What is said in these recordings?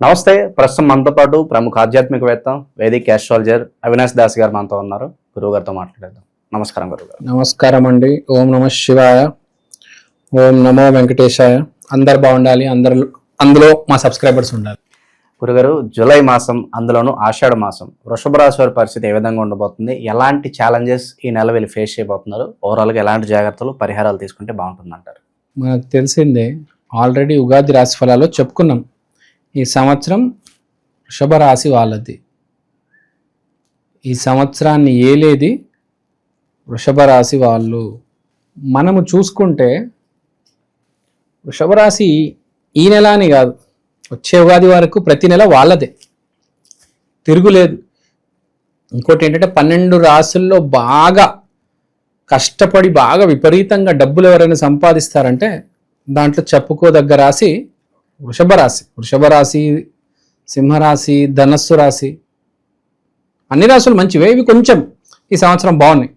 నమస్తే ప్రస్తుతం మనతో పాటు ప్రముఖ ఆధ్యాత్మికవేత్త వేదిక్ ఆస్ట్రాలజర్ అవినాష్ దాస్ గారు మనతో ఉన్నారు. గురువు గారితో మాట్లాడేద్దాం. నమస్కారం గురువు గారు. నమస్కారం అండి. ఓం నమ శివాయ. ఓం నమో వెంకటేశాయ. అందరు బాగుండాలి. అందరు అందులో మా సబ్స్క్రైబర్స్ ఉండాలి. గురుగారు జూలై మాసం అందులోనూ ఆషాఢ మాసం. వృషభ రాశి వారి పరిస్థితి ఏ విధంగా ఉండబోతుంది? ఎలాంటి ఛాలెంజెస్ ఈ నెల వీళ్ళు ఫేస్ చేయబోతున్నారు? ఓవరాల్గా ఎలాంటి జాగ్రత్తలు పరిహారాలు తీసుకుంటే బాగుంటుంది అంటారు మనకు తెలిసిందే ఆల్రెడీ ఉగాది రాశి ఫలాల్లో చెప్పుకున్నాం. ఈ సంవత్సరం వృషభరాశి వాళ్ళది. ఈ సంవత్సరాన్ని ఏలేది వృషభరాశి వాళ్ళు. మనము చూసుకుంటే వృషభరాశి ఈ నెల అని కాదు వచ్చే ఉగాది వరకు ప్రతి నెల వాళ్ళదే. తిరుగులేదు. ఇంకోటి ఏంటంటే పన్నెండు రాసుల్లో బాగా కష్టపడి బాగా విపరీతంగా డబ్బులు ఎవరైనా సంపాదిస్తారంటే దాంట్లో చెప్పుకోదగ్గ రాసి వృషభ రాశి వృషభ రాశి సింహరాశి ధనస్సు రాశి. అన్ని రాశులు మంచివే ఇవి కొంచెం ఈ సంవత్సరం బాగున్నాయి.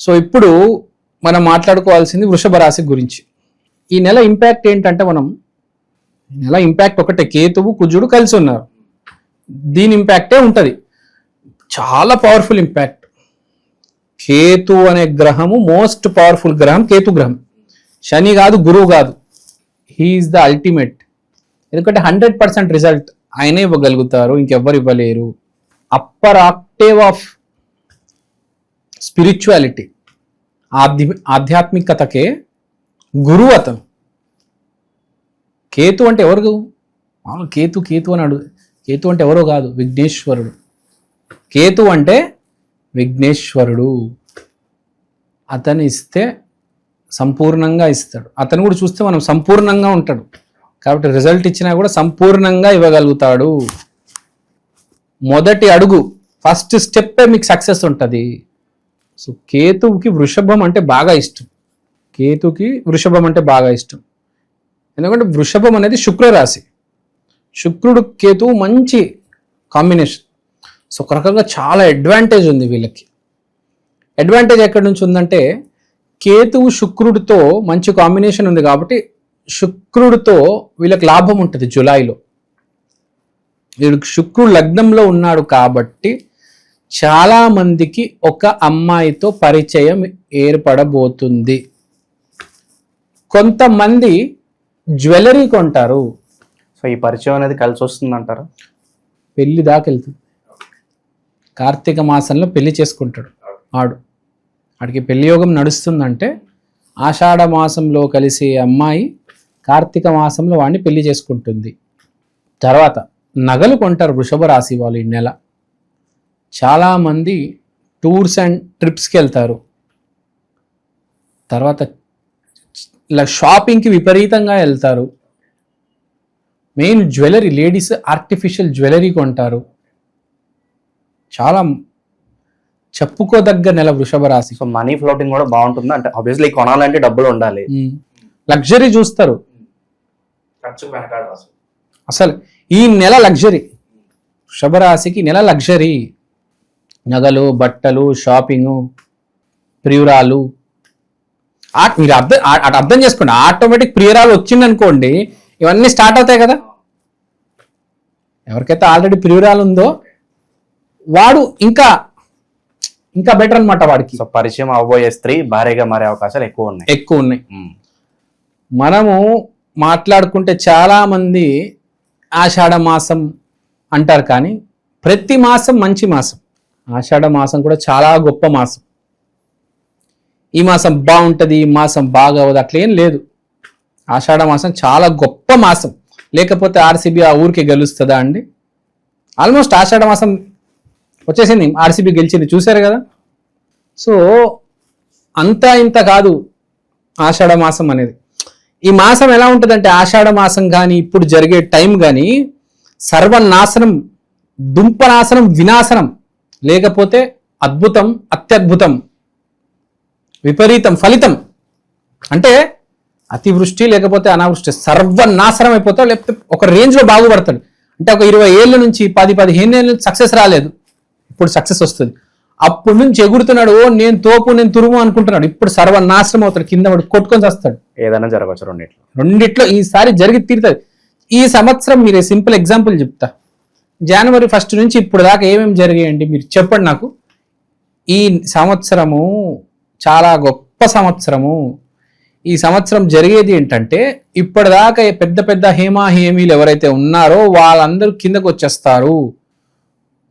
సో ఇప్పుడు మనం మాట్లాడుకోవాల్సింది వృషభ రాశి గురించి. ఈ నెల ఇంపాక్ట్ ఏంటంటే మనం ఈ నెల ఇంపాక్ట్ ఒకటే కేతువు కుజుడు కలిసి ఉన్నారు. దీని ఇంపాక్టే ఉంటుంది. చాలా పవర్ఫుల్ ఇంపాక్ట్ కేతు అనే గ్రహము మోస్ట్ పవర్ఫుల్ గ్రహం కేతు గ్రహం శని కాదు గురువు కాదు. హీఈస్ ద అల్టిమేట్ ఎందుకంటే హండ్రెడ్ పర్సెంట్ రిజల్ట్ ఆయనే ఇవ్వగలుగుతారు ఇంకెవ్వరు ఇవ్వలేరు. అప్పర్ ఆక్టేవ్ ఆఫ్ స్పిరిచువాలిటీ ఆధ్య ఆధ్యాత్మికతకే గురువు అతను. కేతు అంటే ఎవరు? కేతు కేతు అని అడుగు కేతు అంటే ఎవరో కాదు విఘ్నేశ్వరుడు. కేతు అంటే విఘ్నేశ్వరుడు. అతను ఇస్తే సంపూర్ణంగా ఇస్తాడు. అతను కూడా చూస్తే మనం సంపూర్ణంగా ఉంటాడు. కాబట్టి రిజల్ట్ ఇచ్చినా కూడా సంపూర్ణంగా ఇవ్వగలుగుతాడు. మొదటి అడుగు ఫస్ట్ స్టెప్పే మీకు సక్సెస్ ఉంటుంది. సో కేతువుకి వృషభం అంటే బాగా ఇష్టం. కేతుకి వృషభం అంటే బాగా ఇష్టం. ఎందుకంటే వృషభం అనేది శుక్రరాశి. శుక్రుడు కేతువు మంచి కాంబినేషన్ సో ఒక రకంగా చాలా అడ్వాంటేజ్ ఉంది వీళ్ళకి. అడ్వాంటేజ్ ఎక్కడి నుంచి ఉందంటే కేతువు శుక్రుడితో మంచి కాంబినేషన్ ఉంది కాబట్టి శుక్రుడితో వీళ్ళకి లాభం ఉంటుంది జులైలో. వీడికి శుక్రుడు లగ్నంలో ఉన్నాడు కాబట్టి చాలా మందికి ఒక అమ్మాయితో పరిచయం ఏర్పడబోతుంది. కొంతమంది జ్యువెలరీ కొంటారు. సో ఈ పరిచయం అనేది కలిసి వస్తుంది అంటారు పెళ్ళి దాకా వెళ్తుంది. కార్తీక మాసంలో పెళ్ళి చేసుకుంటాడు ఆడు. వాడికి పెళ్ళి యోగం నడుస్తుందంటే ఆషాఢ మాసంలో కలిసే అమ్మాయి కార్తీక మాసంలో వాడిని పెళ్ళి చేసుకుంటుంది. తర్వాత నగలు కొంటారు వృషభ రాశి వాళ్ళు ఈ నెల. చాలామంది టూర్స్ అండ్ ట్రిప్స్కి వెళ్తారు. తర్వాత ఇలా షాపింగ్కి విపరీతంగా వెళ్తారు. Main jewellery ladies artificial jewellery కొంటారు. చాలా చెప్పుకోదగ్గ నెల వృషభ రాశి. సో మనీ ఫ్లోటింగ్ కూడా బాగుంటుంది. అంటే ఆబ్వియస్లీ కొనాలంటే డబ్బులు ఉండాలి. లగ్జరీ చూస్తారు. అసలు ఈ నెల లగ్జరీ వృషభ రాశికి నెల లగ్జరీ నగలు బట్టలు షాపింగ్ ప్రియురాలు. ఆ మీరు అర్థం అటు అర్థం చేసుకోండి. ఆటోమేటిక్ ప్రియురాలు వచ్చిందనుకోండి ఇవన్నీ స్టార్ట్ అవుతాయి కదా. ఎవరికైతే ఆల్రెడీ ప్రియురాలు ఉందో వాడు ఇంకా ఇంకా బెటర్ అన్నమాట వాడికి. సో పరిచయం అవ్వబోయే స్త్రీ భారీగా మారే అవకాశాలు ఎక్కువ ఉన్నాయి. ఎక్కువ ఉన్నాయి. ఉమ్. మనము మాట్లాడుకుంటే చాలా మంది ఆషాఢ మాసం అంటారు కానీ ప్రతి మాసం మంచి మాసం. ఆషాఢ మాసం కూడా చాలా గొప్ప మాసం. ఈ మాసం బాగుంటుంది ఈ మాసం బాగవదు అట్లేం లేదు. ఆషాఢ మాసం చాలా గొప్ప మాసం. లేకపోతే ఆర్సీబీ ఆ ఊరికి గెలుస్తుందా అండి? ఆల్మోస్ట్ ఆషాఢ మాసం వచ్చేసింది. ఆర్సీబీ గెలిచింది. చూశారు కదా? సో అంతా ఇంత కాదు ఆషాఢ మాసం అనేది. ఈ మాసం ఎలా ఉంటుందంటే ఆషాఢ మాసం కానీ ఇప్పుడు జరిగే టైం కానీ సర్వనాశనం దుంపనాశనం వినాశనం లేకపోతే అద్భుతం అత్యద్భుతం విపరీతం ఫలితం. అంటే అతివృష్టి లేకపోతే అనావృష్టి సర్వనాశనం అయిపోతాడు లేకపోతే ఒక రేంజ్లో బాగుపడతాడు. అంటే ఒక ఇరవై ఏళ్ళ నుంచి పది పదిహేను ఏళ్ళ నుంచి సక్సెస్ రాలేదు. ఇప్పుడు సక్సెస్ వస్తుంది. అప్పటి నుంచి ఎగురుతున్నాడు ఓ నేను తోపు నేను తురుము అనుకుంటున్నాడు. ఇప్పుడు సర్వనాశనం అవుతాడు. కింద వాడు కొట్టుకొని వస్తాడు ఏదైనా జరగవచ్చు రెండిట్లో. రెండిట్లో ఈసారి జరిగి తీరుతుంది ఈ సంవత్సరం మీరు సింపుల్ ఎగ్జాంపుల్ చెప్తా. జనవరి ఫస్ట్ నుంచి ఇప్పుడు దాకా ఏమేమి జరిగాయండి? మీరు చెప్పండి నాకు. ఈ సంవత్సరము చాలా గొప్ప సంవత్సరము. ఈ సంవత్సరం జరిగేది ఏంటంటే ఇప్పటిదాకా పెద్ద పెద్ద హేమా హేమీలు ఎవరైతే ఉన్నారో వాళ్ళందరూ కిందకు వచ్చేస్తారు.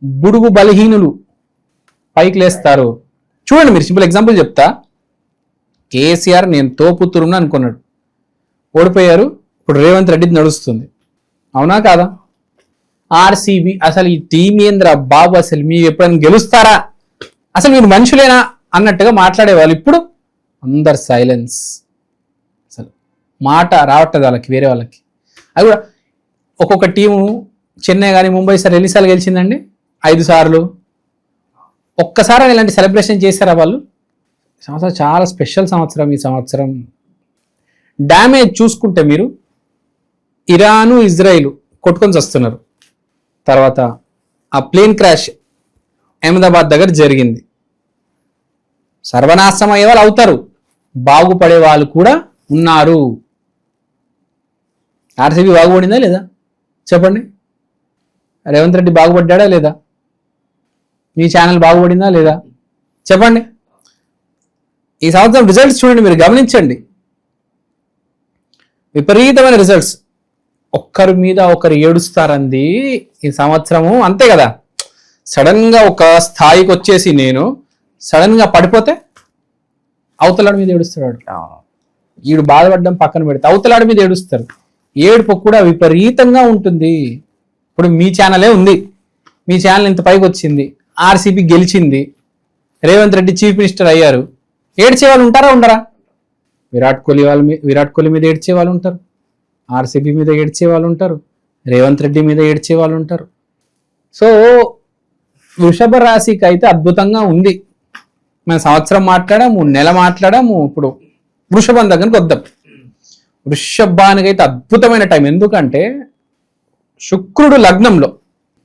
బుడుగు బలహీనులు పైకి లేస్తారు చూడండి మీరు సింపుల్ ఎగ్జాంపుల్ చెప్తా. కేసీఆర్ నేను తోపుతురును అనుకున్నాడు. ఓడిపోయారు. ఇప్పుడు రేవంత్ రెడ్డి నడుస్తుంది. అవునా కాదా? ఆర్సీబీ అసలు ఈ టీం ఏంద్ర బాబు అసలు మీరు ఎప్పుడైనా గెలుస్తారా? అసలు మీరు మనుషులేనా అన్నట్టుగా మాట్లాడేవాళ్ళు ఇప్పుడు అందరు సైలెన్స్. అసలు మాట రావట్లేదు వాళ్ళకి వేరే వాళ్ళకి. అది కూడా ఒక్కొక్క టీము చెన్నై కానీ ముంబై సార్ ఎన్నిసార్లు గెలిచిందండి? ఐదు సార్లు. ఒక్కసారి ఇలాంటి సెలబ్రేషన్ చేశారా వాళ్ళు? సంవత్సరం చాలా స్పెషల్ సంవత్సరం ఈ సంవత్సరం. డ్యామేజ్ చూసుకుంటే మీరు ఇరాను ఇజ్రాయిల్ కొట్టుకొని వస్తున్నారు తర్వాత ఆ ప్లేన్ క్రాష్ అహ్మదాబాద్ దగ్గర జరిగింది. సర్వనాశనం అయ్యే వాళ్ళు అవుతారు. బాగుపడే వాళ్ళు కూడా ఉన్నారు. ఆర్సీబీ బాగుపడిందా లేదా? చెప్పండి. రేవంత్ రెడ్డి బాగుపడ్డా లేదా? మీ ఛానల్ బాగుపడిందా లేదా? చెప్పండి. ఈ సంవత్సరం రిజల్ట్స్ చూడండి మీరు గమనించండి. విపరీతమైన రిజల్ట్స్ ఒక్కరి మీద ఒకరు ఏడుస్తారంది ఈ సంవత్సరము. అంతే కదా. సడన్గా ఒక స్థాయికి వచ్చేసి నేను సడన్గా పడిపోతే అవతలాడి మీద ఏడుస్తాడు. ఈడు బాధపడడం పక్కన పెడితే అవతలాడి మీద ఏడుస్తారు. ఏడుపు కూడా విపరీతంగా ఉంటుంది. ఇప్పుడు మీ ఛానలే ఉంది. మీ ఛానల్ ఇంత పైకి వచ్చింది. ఆర్సీపీ గెలిచింది. రేవంత్ రెడ్డి చీఫ్ మినిస్టర్ అయ్యారు. ఏడ్చే వాళ్ళు ఉంటారా ఉండరా? విరాట్ కోహ్లీ వాళ్ళ మీద విరాట్ కోహ్లీ మీద ఏడ్చే వాళ్ళు ఉంటారు. ఆర్సీబీ మీద ఏడ్చే వాళ్ళు ఉంటారు. రేవంత్ రెడ్డి మీద ఏడ్చే వాళ్ళు ఉంటారు. సో వృషభ రాశికి అయితే అద్భుతంగా ఉంది. మన సంవత్సరం మాట్లాడాము నెల మాట్లాడాము ఇప్పుడు వృషభం దగ్గరికి వద్దాం. వృషభానికి అయితే అద్భుతమైన టైం. ఎందుకంటే శుక్రుడు లగ్నంలో.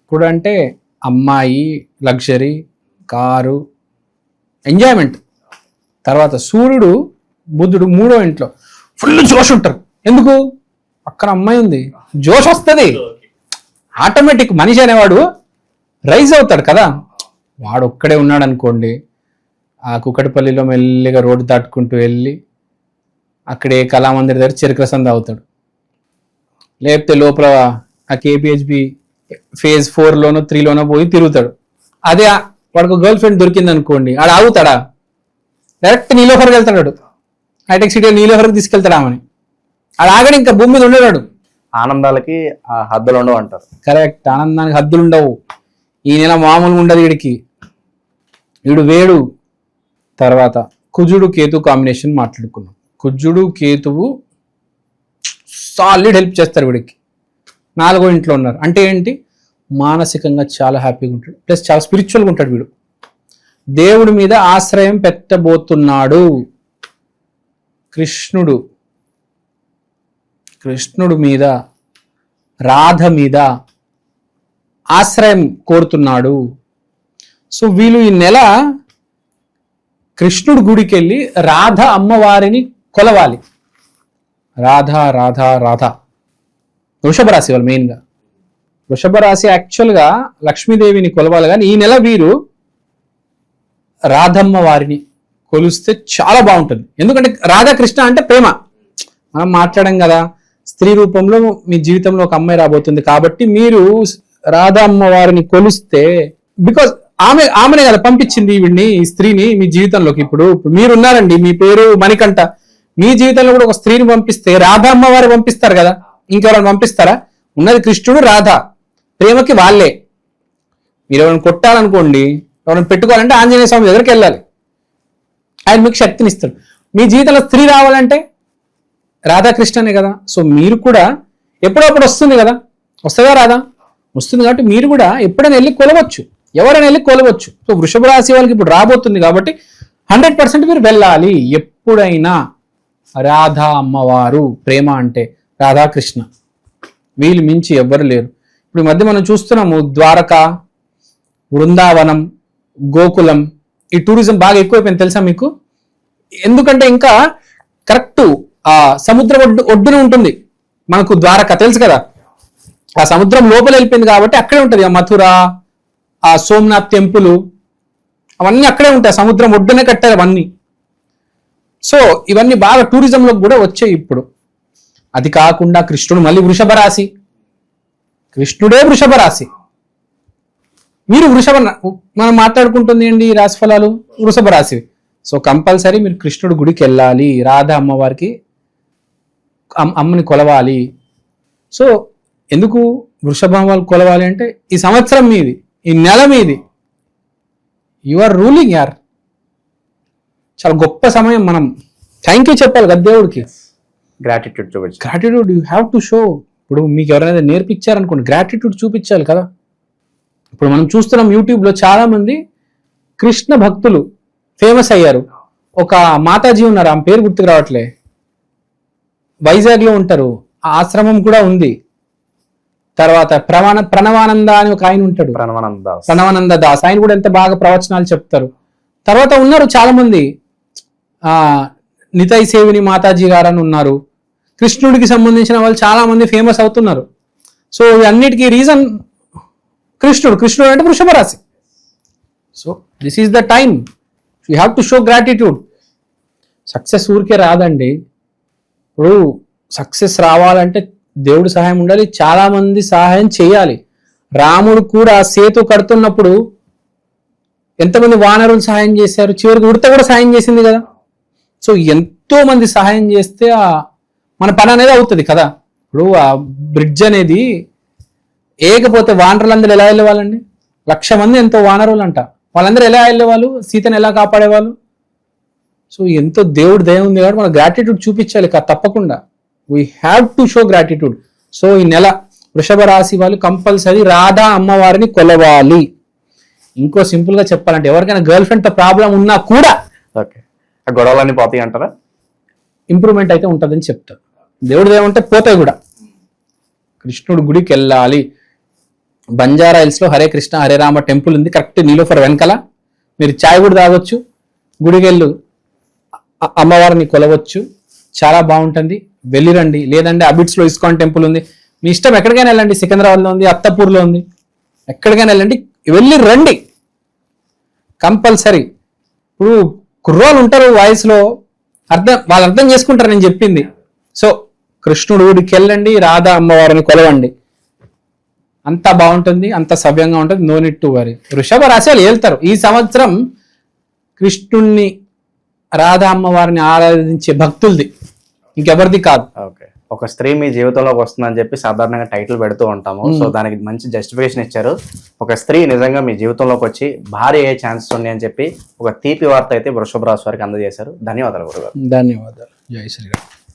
ఇప్పుడు అంటే అమ్మాయి లగ్జరీ కారు ఎంజాయ్మెంట్. తర్వాత సూర్యుడు బుద్ధుడు మూడో ఇంట్లో. ఫుల్ జోష్ ఉంటారు. ఎందుకు? పక్కన అమ్మాయి ఉంది. జోష్ వస్తుంది. ఆటోమేటిక్ మనిషి అనేవాడు రైజ్ అవుతాడు కదా. వాడు ఒక్కడే ఉన్నాడు అనుకోండి ఆ కుక్కటిపల్లిలో మెల్లిగా రోడ్డు దాటుకుంటూ వెళ్ళి అక్కడే కళామందిర్ దగ్గర చెరుకు తాగుతాడు. లేకపోతే లోపల ఆ కేపిహెచ్బి ఫేజ్ ఫోర్లోనో త్రీలోనో పోయి తిరుగుతాడు. అదే వాడికి గర్ల్ ఫ్రెండ్ దొరికింది అనుకోండి ఆడ ఆగుతాడా? డైరెక్ట్ నీలోఫర్కి వెళ్తాడు. హైటెక్ సిటీ నీలోఫర్కి తీసుకెళ్తాడు ఆమెని. ఆడ ఆగడు ఇంకా భూమి మీద ఉండేవాడు ఆనందాలకి ఆ హద్దులు ఉండవు అంటారు. కరెక్ట్ ఆనందానికి హద్దులు ఉండవు. ఈ నెల మామూలుగా ఉండదు వీడికి. వీడు వేడు. తర్వాత కుజుడు కేతు కాంబినేషన్ మాట్లాడుకున్నాం. కుజుడు కేతువు సాలిడ్ హెల్ప్ చేస్తారు వీడికి. నాలుగో ఇంట్లో ఉన్నారు. అంటే ఏంటి? మానసికంగా చాలా హ్యాపీగా ఉంటాడు. ప్లస్ చాలా స్పిరిచువల్గా ఉంటాడు వీడు. దేవుడి మీద ఆశ్రయం పెట్టబోతున్నాడు. కృష్ణుడు. కృష్ణుడు మీద రాధ మీద ఆశ్రయం కోరుతున్నాడు. సో వీళ్ళు ఈ నెల కృష్ణుడు గుడికి వెళ్ళి రాధ అమ్మవారిని కొలవాలి. రాధ రాధ రాధ. వృషభ రాశి వాళ్ళు మెయిన్గా వృషభ రాశి యాక్చువల్గా లక్ష్మీదేవిని కొలవాలి. కానీ ఈ నెల వీరు రాధమ్మ వారిని కొలిస్తే చాలా బాగుంటుంది. ఎందుకంటే రాధాకృష్ణ అంటే ప్రేమ. మనం మాట్లాడడం కదా స్త్రీ రూపంలో మీ జీవితంలో ఒక అమ్మాయి రాబోతుంది. కాబట్టి మీరు రాధా అమ్మ వారిని కొలిస్తే బికాజ్ ఆమె ఆమెనే కదా పంపించింది వీడిని ఈ స్త్రీని మీ జీవితంలోకి. ఇప్పుడు ఇప్పుడు మీరున్నారండి మీ పేరు మణికంఠ. మీ జీవితంలో కూడా ఒక స్త్రీని పంపిస్తే రాధా వారు పంపిస్తారు కదా. ఇంకెవరైనా పంపిస్తారా? ఉన్నది కృష్ణుడు రాధా. ప్రేమకి వాళ్ళే. మీరు ఎవరైనా కొట్టాలనుకోండి ఎవరైనా పెట్టుకోవాలంటే ఆంజనేయ స్వామి దగ్గరికి వెళ్ళాలి. ఆయన మీకు శక్తిని ఇస్తాడు. మీ జీవితంలో స్త్రీ రావాలంటే రాధాకృష్ణనే కదా. సో మీరు కూడా ఎప్పుడప్పుడు వస్తుంది కదా. వస్తుందా రాదా? వస్తుంది కాబట్టి మీరు కూడా ఎప్పుడైనా వెళ్ళి కొలవచ్చు. ఎవరైనా వెళ్ళి కొలవచ్చు. సో వృషభ రాశి వాళ్ళకి ఇప్పుడు రాబోతుంది కాబట్టి హండ్రెడ్ పర్సెంట్ మీరు వెళ్ళాలి. ఎప్పుడైనా రాధా అమ్మవారు ప్రేమ అంటే రాధాకృష్ణ. వీళ్ళు మించి ఎవ్వరు లేరు. ఇప్పుడు మధ్య మనం చూస్తున్నాము ద్వారక బృందావనం గోకులం ఈ టూరిజం బాగా ఎక్కువైపోయింది తెలుసా మీకు? ఎందుకంటే ఇంకా కరెక్ట్ ఆ సముద్ర ఒడ్డు ఒడ్డున ఉంటుంది. మనకు ద్వారక తెలుసు కదా. ఆ సముద్రం లోపల వెళ్ళిపోయింది కాబట్టి అక్కడే ఉంటుంది ఆ మథుర ఆ సోమనాథ్ టెంపుల్. అవన్నీ అక్కడే ఉంటాయి. సముద్రం ఒడ్డునే కట్టారు అవన్నీ. సో ఇవన్నీ బాగా టూరిజంలోకి కూడా వచ్చాయి ఇప్పుడు. అది కాకుండా కృష్ణుడు మళ్ళీ వృషభ రాశి. కృష్ణుడే వృషభ రాశి. మీరు వృషభ మనం మాట్లాడుకుంటుంది ఏంటి ఈ రాశి ఫలాలు? వృషభ రాశి సో కంపల్సరీ మీరు కృష్ణుడు గుడికి వెళ్ళాలి రాధ అమ్మవారికి అమ్- అమ్మని కొలవాలి. సో ఎందుకు వృషభం వాళ్ళు కొలవాలి అంటే ఈ సంవత్సరం మీది ఈ నెల మీది. యు ఆర్ రూలింగ్ యార్ చాలా గొప్ప సమయం మనం. థ్యాంక్ యూ చెప్పాలి కదా దేవుడికి. Gratitude gratitude you have to show ఇప్పుడు మీకు ఎవరైనా నేర్పించారనుకోండి గ్రాటిట్యూడ్ చూపించాలి కదా. ఇప్పుడు మనం చూస్తున్నాం యూట్యూబ్లో చాలా మంది కృష్ణ భక్తులు ఫేమస్ అయ్యారు. ఒక మాతాజీ ఉన్నారు ఆమె పేరు గుర్తుకు రావట్లే. వైజాగ్లో ఉంటారు ఆ ఆశ్రమం కూడా ఉంది. తర్వాత ప్రమాణ ప్రణవానంద అని ఒక ఆయన ఉంటాడు. ప్రణవానంద ప్రణవానంద దాస్ ఆయన కూడా ఎంత బాగా ప్రవచనాలు చెప్తారు. తర్వాత ఉన్నారు చాలా మంది ఆ నితై సేవిని మాతాజీ గారు అని ఉన్నారు. కృష్ణుడికి సంబంధించిన వాళ్ళు చాలా మంది ఫేమస్ అవుతున్నారు. సో అన్నిటికీ రీజన్ కృష్ణుడు. కృష్ణుడు అంటే వృషభ రాశి so this is the time you have to show gratitude success ఊరికే రాదండి. ఇప్పుడు సక్సెస్ రావాలంటే దేవుడి సహాయం ఉండాలి చాలా మంది సహాయం చేయాలి. రాముడు కూడా సేతు కడుతున్నప్పుడు ఎంతమంది వానరులు సహాయం చేశారు? చివరికి ఉడత కూడా సహాయం చేసింది కదా. సో ఎంతో మంది సహాయం చేస్తే ఆ మన పని అనేది అవుతుంది కదా. ఇప్పుడు ఆ బ్రిడ్జ్ అనేది ఏకపోతే వానరులందరూ ఎలా వెళ్ళేవాళ్ళండి? లక్ష మంది ఎంతో వానరులు అంట వాళ్ళందరూ ఎలా వెళ్ళేవాళ్ళు? సీతను ఎలా కాపాడేవాళ్ళు? సో ఎంతో దేవుడి దయ ఉంది కాబట్టి మన గ్రాటిట్యూడ్ చూపించాలి తప్పకుండా. We have to show gratitude so ఈ నెల వృషభ రాశి వాళ్ళు కంపల్సరీ రాధా అమ్మవారిని కొలవాలి. ఇంకో సింపుల్గా చెప్పాలంటే ఎవరికైనా గర్ల్ ఫ్రెండ్తో ప్రాబ్లం ఉన్నా కూడా ఓకే. ఆ గొడవలన్నీ పోతాయి అంటారా? ఇంప్రూవ్మెంట్ అయితే ఉంటుందని చెప్తారు. దేవుడు ఏమంటే పోతాయి కూడా. కృష్ణుడు గుడికి వెళ్ళాలి బంజారా హిల్స్లో హరే కృష్ణ హరే రామ టెంపుల్ ఉంది. కరెక్ట్ నీలోఫర్ వెనకల. మీరు చాయ్ కూడా తాగొచ్చు. గుడికి వెళ్ళు అమ్మవారిని కొలవచ్చు. చాలా బాగుంటుంది. వెళ్ళిరండి. లేదంటే అబిట్స్లో ఇస్కాన్ టెంపుల్ ఉంది. మీ ఇష్టం ఎక్కడికైనా వెళ్ళండి. సికింద్రాబాద్లో ఉంది అత్తపూర్లో ఉంది. ఎక్కడికైనా వెళ్ళండి. వెళ్ళి రండి. కంపల్సరీ. ఇప్పుడు కుర్రోళ్ళు ఉంటారు వాయిస్లో. అర్థం వాళ్ళు అర్థం చేసుకుంటారు నేను చెప్పింది. సో కృష్ణుడు ఊడికి వెళ్ళండి రాధా అమ్మవారిని కొలవండి. అంతా బాగుంటుంది అంత సవ్యంగా ఉంటుంది నో నిట్ టు వరి. వృషభ రాశి వాళ్ళు వెళ్తారు ఈ సంవత్సరం కృష్ణుణ్ణి రాధా అమ్మవారిని ఆరాధించే భక్తులది. ఇంకెవరిది కాదు. ఓకే. ఒక స్త్రీ మీ జీవితంలోకి వస్తుందని చెప్పి సాధారణంగా టైటిల్ పెడుతూ ఉంటాము. సో దానికి మంచి జస్టిఫికేషన్ ఇచ్చారు. ఒక స్త్రీ నిజంగా మీ జీవితంలోకి వచ్చి భార్య అయ్యే ఛాన్సెస్ ఉన్నాయని చెప్పి ఒక తీపి వార్త అయితే వృషభ రాశి వారికి అందజేశారు. ధన్యవాదాలు గురుగారు. ధన్యవాదాలు. జై శ్రీరామ్.